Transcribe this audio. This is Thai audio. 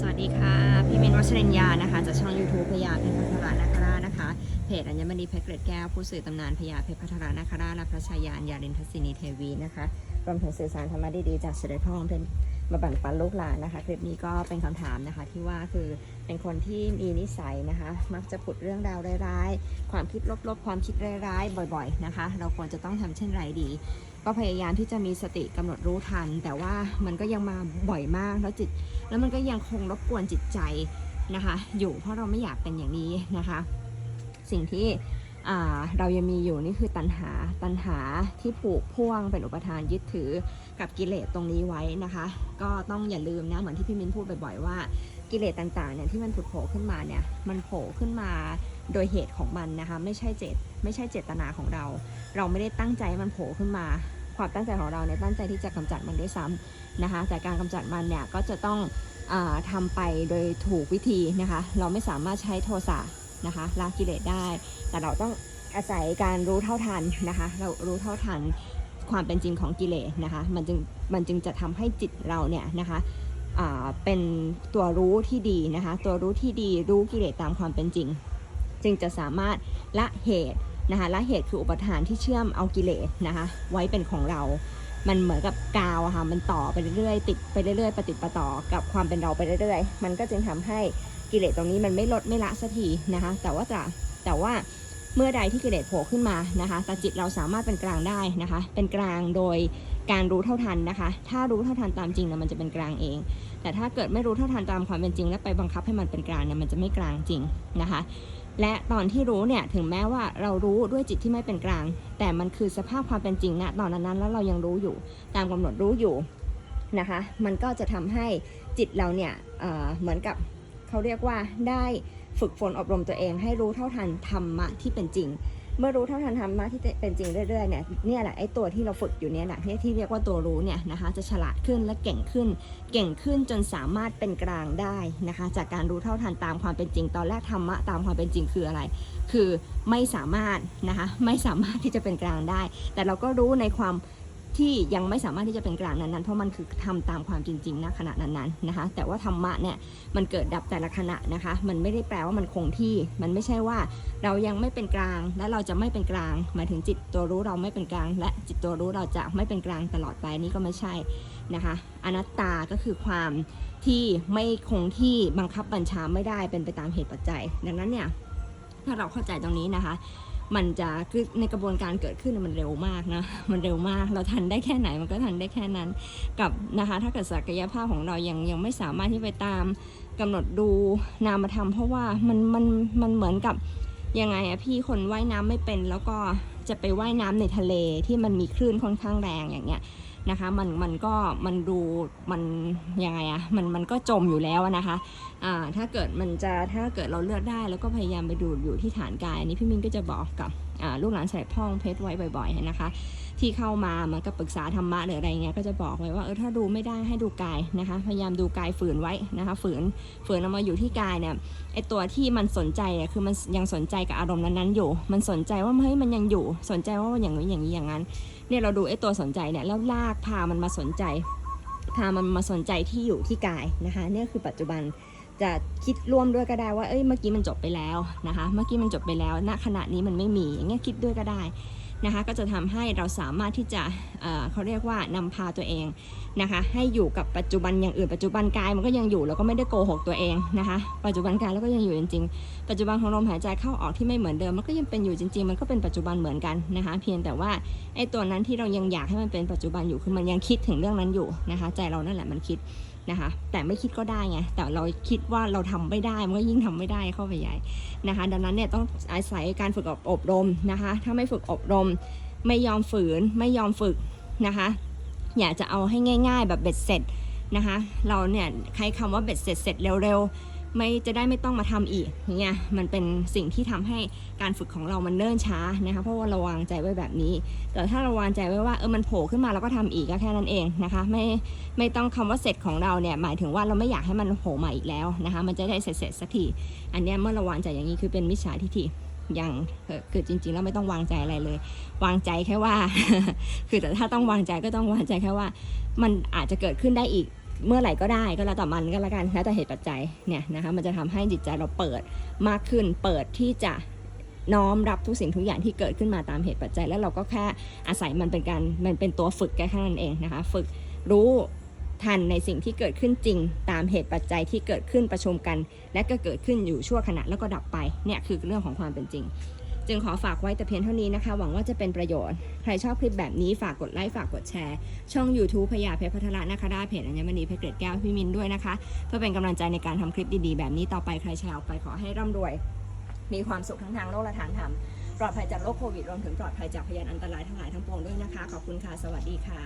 สวัสดีค่ะ พี่มินวัชรินยานะคะจากช่อง YouTube พยาเพชรพัทรานาคราชนะคะเพจอัญมณีเพชรเกล็ดแก้วผู้สื่อตำนานพยาเพชรพัทรานาคราชและพระชายานยาลินทศินีเทวีนะคะรวมถึงสื่อสารธรรมะดีๆจากเสด็จพ่อของเพชรมาบั่นปันลูกหลานนะคะ คลิปนี้ก็เป็นคำถามนะคะที่ว่าคือเป็นคนที่มีนิสัยนะคะ มักจะผุดเรื่องราวร้ายๆ ความคิดลบๆ ความคิดร้ายๆ บ่อยๆนะคะ เราควรจะต้องทำเช่นไรดี ก็พยายามที่จะมีสติกำหนดรู้ทัน แต่ว่ามันก็ยังมาบ่อยมากแล้วจิต แล้วมันก็ยังคงรบกวนจิตใจนะคะ อยู่เพราะเราไม่อยากเป็นอย่างนี้นะคะ สิ่งที่ เรายังมีอยู่นี่คือตัณหาตัณหาที่ผูกพ่วงเป็นอุปทานยึดถือกับกิเลสตรงนี้ไว้นะคะ ก็ต้องอย่าลืมนะเหมือนที่พี่มินพูดบ่อยๆว่ากิเลสต่างๆเนี่ยที่มันผุดโผล่ขึ้นมาเนี่ยมันโผล่ขึ้นมาโดยเหตุของมันนะคะไม่ใช่เจตไม่ใช่เจตนาของเรา เราไม่ได้ตั้งใจมันโผล่ขึ้นมา ความตั้งใจของเราเนี่ยตั้งใจที่จะกำจัดมันด้วยซ้ำนะคะ แต่การกำจัดมันเนี่ยก็จะต้องอาทำไปโดยถูกวิธีนะคะ เราไม่สามารถใช้โทสะ นะคะละกิเลสได้ แต่เราต้องอาศัยการรู้เท่าทันนะคะ เรารู้เท่าทันความเป็นจริงของกิเลสนะคะ มันจึงมันจึงจะทำให้จิตเราเนี่ยนะคะเป็นตัวรู้ที่ดีนะคะ ตัวรู้ที่ดีรู้กิเลสตามความเป็นจริง จึงจะสามารถละเหตุนะคะละเหตุคืออุปทานที่เชื่อมเอากิเลสนะคะไว้เป็นของเรา มันเหมือนกับกาวอะค่ะมันต่อไปเรื่อยๆติดไปเรื่อยๆปฏิดประต่อกับความเป็นเราไปเรื่อยๆ มันก็จึงทำให้กิเลสตรงนี้มันไม่ลดไม่ละสักทีนะคะ แต่ว่าแต่แต่ว่าเมื่อใดที่กิเลสโผล่ขึ้นมานะคะแต่จิตเราสามารถเป็นกลางได้นะคะ เป็นกลางโดยการรู้เท่าทันนะคะ ถ้ารู้เท่าทันตามจริงนะมันจะเป็นกลางเอง แต่ถ้าเกิดไม่รู้เท่าทันตามความเป็นจริง และไปบังคับให้มันเป็นกลางเนี่ยมันจะไม่กลางจริงนะคะ และตอนที่รู้เนี่ยถึงแม้ว่าเรารู้ด้วยจิตที่ไม่เป็นกลาง แต่มันคือสภาพความเป็นจริงณตอนนั้นแล้วเรายังรู้อยู่ ตามกำหนดรู้อยู่นะคะ มันก็จะทำให้จิตเราเนี่ยเเหมือนกับเขาเรียกว่าได้ฝึกฝนอบรมตัวเองให้รู้เท่าทันธรรมะที่เป็นจริง เมื่อรู้เท่าทันธรรมะที่เป็นจริงเรื่อยๆเนี่ยเนี่ยแหละไอ้ตัวที่เราฝึกอยู่เนี่ยแหละที่ที่เรียกว่าตัวรู้เนี่ยนะคะจะฉลาดขึ้นและเก่งขึ้น เก่งขึ้นจนสามารถเป็นกลางได้นะคะ จากการรู้เท่าทันตามความเป็นจริง ตอนแรกธรรมะตามความเป็นจริงคืออะไร คือไม่สามารถนะคะไม่สามารถที่จะเป็นกลางได้ แต่เราก็รู้ในความ ที่ยังไม่สามารถที่จะเป็นกลางนั้นๆ เพราะมันคือทำตามความจริงๆณขณะนั้นๆนะคะ แต่ว่าธรรมะเนี่ยมันเกิดดับแต่ละขณะนะคะ มันไม่ได้แปลว่ามันคงที่ มันไม่ใช่ว่าเรายังไม่เป็นกลางและเราจะไม่เป็นกลาง หมายถึงจิตตัวรู้เราไม่เป็นกลาง และจิตตัวรู้เราจะไม่เป็นกลางตลอดไปนี่ก็ไม่ใช่นะคะ อนัตตาก็คือความที่ไม่คงที่บังคับบัญชาไม่ได้เป็นไปตามเหตุปัจจัย ดังนั้นเนี่ยถ้าเราเข้าใจตรงนี้นะคะ มันจะคือในกระบวนการเกิดขึ้นมันเร็วมากนะ มันเร็วมาก เราทันได้แค่ไหนมันก็ทันได้แค่นั้น กับนะคะถ้าเกิดศักยภาพของเรายังยังไม่สามารถที่ไปตามกำหนดดูนามธรรมเพราะว่ามันมันมันเหมือนกับยังไงอะพี่คนว่ายน้ำไม่เป็นแล้วก็จะไปว่ายน้ำในทะเลที่มันมีคลื่นค่อนข้างแรงอย่างเงี้ย นะคะมันมันก็มันดูมันยังไงอะมันมันก็จมอยู่แล้วนะคะอ่าถ้าเกิดมันจะถ้าเกิดเราเลือกได้ แล้วก็พยายามไปดูอยู่ที่ฐานกายอันนี้พี่มินก็จะบอกกับ ลูกหลานสายพ่องเพชรไว้บ่อยๆนะคะ ที่เข้ามาเหมันก็ปรึกษาธรรมะหรืออะไรเงี้ยก็จะบอกไว้ว่าเออถ้าดูไม่ได้ให้ดูกายนะคะ พยายามดูกายฝืนไว้นะคะ ฝืนฝืนเอามาอยู่ที่กายเนี่ยไอตัวที่มันสนใจคือมันยังสนใจกับอารมณ์นั้นๆอยู่ มันสนใจว่าเฮ้ยมันยังอยู่ สนใจว่าอย่างนี้อย่างนี้อย่างนั้นเนี่ยเราดูไอตัวสนใจเนี่ยแล้วลากพามันมาสนใจพามันมาสนใจที่อยู่ที่กายนะคะเนี่ยคือปัจจุบัน จะคิดร่วมด้วยก็ได้ว่า เอ้ย เมื่อกี้มันจบไปแล้วนะคะ เมื่อกี้มันจบไปแล้ว ณ ขณะนี้มันไม่มี อย่างเงี้ยคิดด้วยก็ได้นะคะ ก็จะทำให้เราสามารถที่จะเเขาเรียกว่านำพาตัวเองนะคะ ให้อยู่กับปัจจุบันอย่างอื่น ปัจจุบันกายมันก็ยังอยู่แล้วก็ไม่ได้โกหกตัวเองนะคะ ปัจจุบันกายแล้วก็ยังอยู่จริงๆ ปัจจุบันของลมหายใจเข้าออกที่ไม่เหมือนเดิมมันก็ยังเป็นอยู่จริง ๆ มันก็เป็นปัจจุบันเหมือนกันนะคะ เพียงแต่ว่าไอ้ตัวนั้นที่เรายังอยากให้มันเป็นปัจจุบันอยู่คือมันยังคิดถึงเรื่องนั้นอยู่นะคะ ใจเรานั่นแหละมันคิด นะคะ แต่ไม่คิดก็ได้ไง แต่เราคิดว่าเราทำไม่ได้ มันก็ยิ่งทำไม่ได้เข้าไปใหญ่นะคะ ดังนั้นเนี่ยต้องอาศัยการฝึกอบอบรมนะคะ ถ้าไม่ฝึกอบรม ไม่ยอมฝืน ไม่ยอมฝึกนะคะ อยากจะเอาให้ง่าย ๆ แบบเบ็ดเสร็จนะคะ เราเนี่ยใครคำว่าเบ็ดเสร็จเสร็จเร็วๆ ไม่จะได้ไม่ต้องมาทำอีกอย่างเงี้ยมันเป็นสิ่งที่ทำให้การฝึกของเรามันเนิ่นช้านะคะเพราะว่าเราวางใจไว้แบบนี้ แต่ถ้าเราวางใจไว้ว่าเออมันโผล่ขึ้นมาเราก็ทำอีกก็แค่นั้นเองนะคะไม่ไม่ต้องคำว่าเสร็จของเราเนี่ยหมายถึงว่าเราไม่อยากให้มันโผล่มาอีกแล้วนะคะมันจะได้เสร็จเสร็จสักทีอันนี้เมื่อเราวางใจอย่างนี้คือเป็นมิจฉาทิฏฐิอย่างเอ่อคือจริง ๆ แล้วไม่ต้องวางใจอะไรเลย วางใจแค่ว่า คือแต่ถ้าต้องวางใจก็ต้องวางใจแค่ว่า มันอาจจะเกิดขึ้นได้อีก เมื่อไหร่ก็ได้ก็แล้วแต่มันก็แล้วกันแล้วแต่เหตุปัจจัยเนี่ยนะคะมันจะทำให้จิตใจเราเปิดมากขึ้นเปิดที่จะน้อมรับทุกสิ่งทุกอย่างที่เกิดขึ้นมาตามเหตุปัจจัย แล้วเราก็แค่อาศัยมันเป็นการมันเป็นตัวฝึกแค่นั้นเองนะคะ ฝึกรู้ทันในสิ่งที่เกิดขึ้นจริง ตามเหตุปัจจัยที่เกิดขึ้นประชุมกัน และก็เกิดขึ้นอยู่ชั่วขณะแล้วก็ดับไปเนี่ยคือเรื่องของความเป็นจริง จึงขอฝากไว้แต่เพียงเท่านี้นะคะ หวังว่าจะเป็นประโยชน์ ใครชอบคลิปแบบนี้ฝากกดไลค์ฝากกดแชร์ ช่อง YouTube พยาเพชรพัทระนะคะได้เพจอัญมณีเพชรเกรดแก้วพี่มินด้วยนะคะ เพื่อเป็นกำลังใจในการทำคลิปดีๆ แบบนี้ต่อไปใครแชร์ออกไปขอให้ร่ำรวย มีความสุขทั้งทางโลกและทางธรรมปลอดภัยจากโรคโควิดรวมถึงปลอดภัยจากพยานอันตรายทั้งหลายทั้งปวงด้วยนะคะ ขอบคุณค่ะ สวัสดีค่ะ